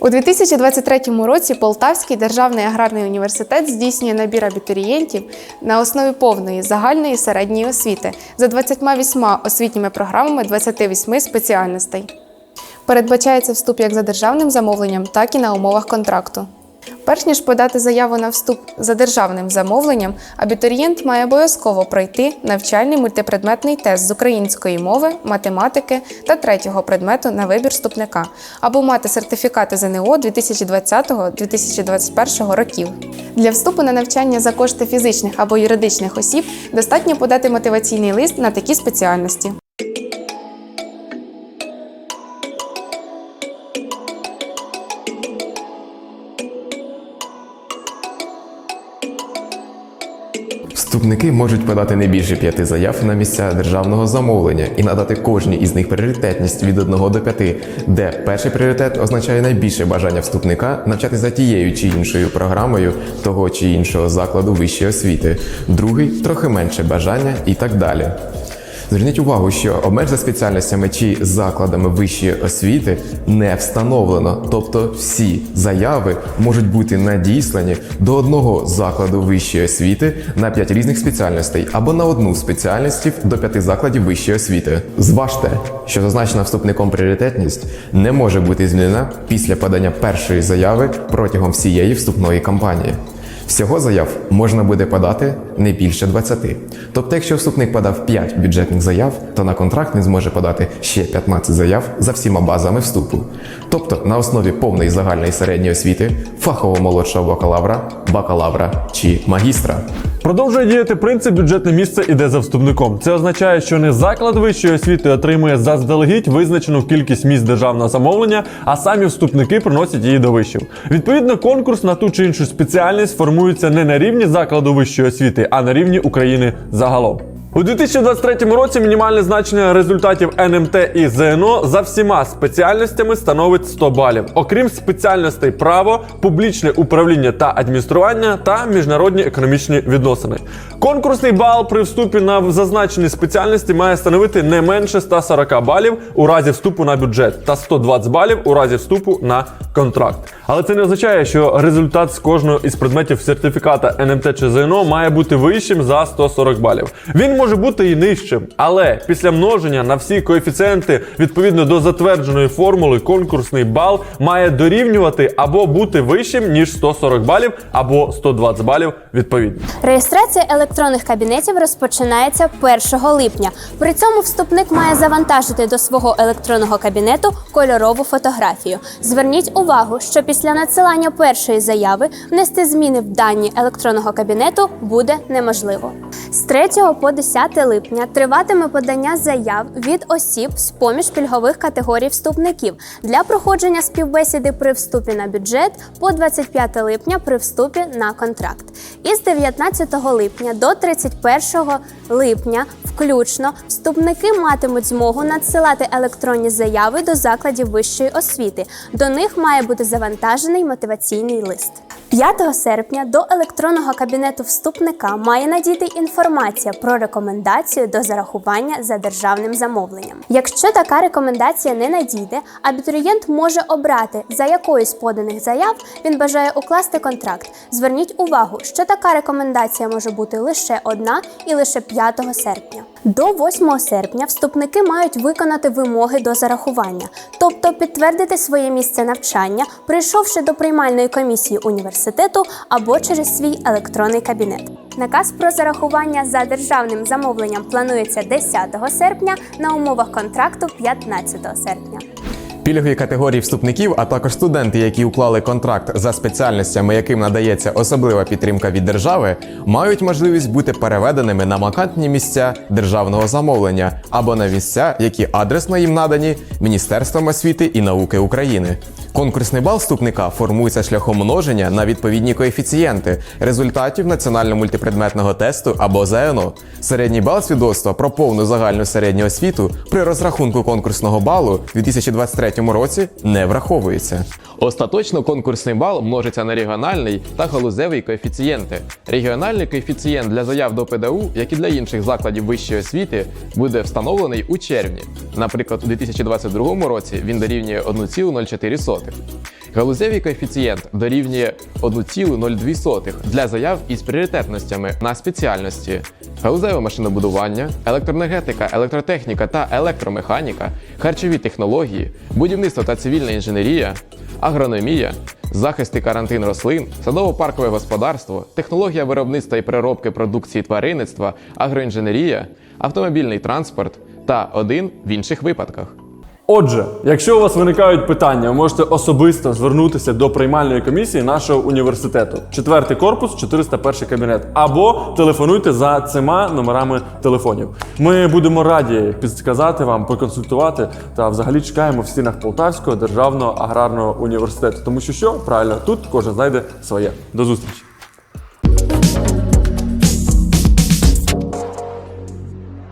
У 2023 році Полтавський державний аграрний університет здійснює набір абітурієнтів на основі повної загальної середньої освіти за 28 освітніми програмами 28 спеціальностей. Передбачається вступ як за державним замовленням, так і на умовах контракту. Перш ніж подати заяву на вступ за державним замовленням, абітурієнт має обов'язково пройти навчальний мультипредметний тест з української мови, математики та третього предмету на вибір вступника або мати сертифікати ЗНО 2020-2021 років. Для вступу на навчання за кошти фізичних або юридичних осіб достатньо подати мотиваційний лист на такі спеціальності. Вступники можуть подати не більше п'яти заяв на місця державного замовлення і надати кожній із них пріоритетність від 1 до 5, де перший пріоритет означає найбільше бажання вступника навчатися за тією чи іншою програмою того чи іншого закладу вищої освіти, другий трохи менше бажання і так далі. Зверніть увагу, що обмеж за спеціальностями чи закладами вищої освіти не встановлено, тобто всі заяви можуть бути надіслані до одного закладу вищої освіти на 5 різних спеціальностей або на одну з спеціальностей до 5 закладів вищої освіти. Зважте, що зазначена вступником пріоритетність не може бути змінена після подання першої заяви протягом всієї вступної кампанії. Всього заяв можна буде подати не більше 20. Тобто, якщо вступник подав 5 бюджетних заяв, то на контракт він зможе подати ще 15 заяв за всіма базами вступу. Тобто на основі повної загальної середньої освіти, фахового молодшого бакалавра, бакалавра чи магістра. Продовжує діяти принцип бюджетне місце іде за вступником. Це означає, що не заклад вищої освіти отримує заздалегідь визначену кількість місць державного замовлення, а самі вступники приносять її до вишів. Відповідно, конкурс на ту чи іншу спеціальність формується не на рівні закладу вищої освіти, а на рівні України загалом. У 2023 році мінімальне значення результатів НМТ і ЗНО за всіма спеціальностями становить 100 балів, окрім спеціальностей право, публічне управління та адміністрування та міжнародні економічні відносини. Конкурсний бал при вступі на зазначені спеціальності має становити не менше 140 балів у разі вступу на бюджет та 120 балів у разі вступу на контракт. Але це не означає, що результат з кожного із предметів сертифіката НМТ чи ЗНО має бути вищим за 140 балів. Він може бути і нижчим, але після множення на всі коефіцієнти відповідно до затвердженої формули конкурсний бал має дорівнювати або бути вищим ніж 140 балів, або 120 балів відповідно. Реєстрація електронних кабінетів розпочинається 1 липня. При цьому вступник має завантажити до свого електронного кабінету кольорову фотографію. Зверніть увагу, що після надсилання першої заяви внести зміни в дані електронного кабінету буде неможливо. З 3 по 10 липня триватиме подання заяв від осіб з поміж пільгових категорій вступників для проходження співбесіди при вступі на бюджет по 25 липня при вступі на контракт. Із 19 липня до 31 липня включно вступники матимуть змогу надсилати електронні заяви до закладів вищої освіти. До них має бути завантажений мотиваційний лист. 5 серпня до електронного кабінету вступника має надійти інформація про рекомендацію до зарахування за державним замовленням. Якщо така рекомендація не надійде, абітурієнт може обрати, за якою з поданих заяв він бажає укласти контракт. Зверніть увагу, що така рекомендація може бути лише одна і лише 5 серпня. До 8 серпня вступники мають виконати вимоги до зарахування, тобто підтвердити своє місце навчання, прийшовши до приймальної комісії університету або через свій електронний кабінет. Наказ про зарахування за державним замовленням планується 10 серпня на умовах контракту 15 серпня. Пільгові категорії вступників, а також студенти, які уклали контракт за спеціальностями, яким надається особлива підтримка від держави, мають можливість бути переведеними на вакантні місця державного замовлення або на місця, які адресно їм надані Міністерством освіти і науки України. Конкурсний бал вступника формується шляхом множення на відповідні коефіцієнти результатів національно-мультипредметного тесту або ЗНО. Середній бал свідоцтва про повну загальну середню освіту при розрахунку конкурсного балу 2023 третьому році не враховується. Остаточно конкурсний бал множиться на регіональний та галузевий коефіцієнти. Регіональний коефіцієнт для заяв до ПДУ, як і для інших закладів вищої освіти, буде встановлений у червні. Наприклад, у 2022 році він дорівнює 1,04. Галузевий коефіцієнт дорівнює 1,02 для заяв із пріоритетностями на спеціальності галузеве машинобудування, електроенергетика, електротехніка та електромеханіка, харчові технології, будівництво та цивільна інженерія, агрономія, захист і карантин рослин, садово-паркове господарство, технологія виробництва і переробки продукції тваринництва, агроінженерія, автомобільний транспорт та один в інших випадках. Отже, якщо у вас виникають питання, ви можете особисто звернутися до приймальної комісії нашого університету. Четвертий корпус, 401 кабінет. Або телефонуйте за цими номерами телефонів. Ми будемо раді підсказати вам, проконсультувати та взагалі чекаємо в стінах Полтавського державного аграрного університету. Тому що що правильно тут кожен знайде своє. До зустрічі!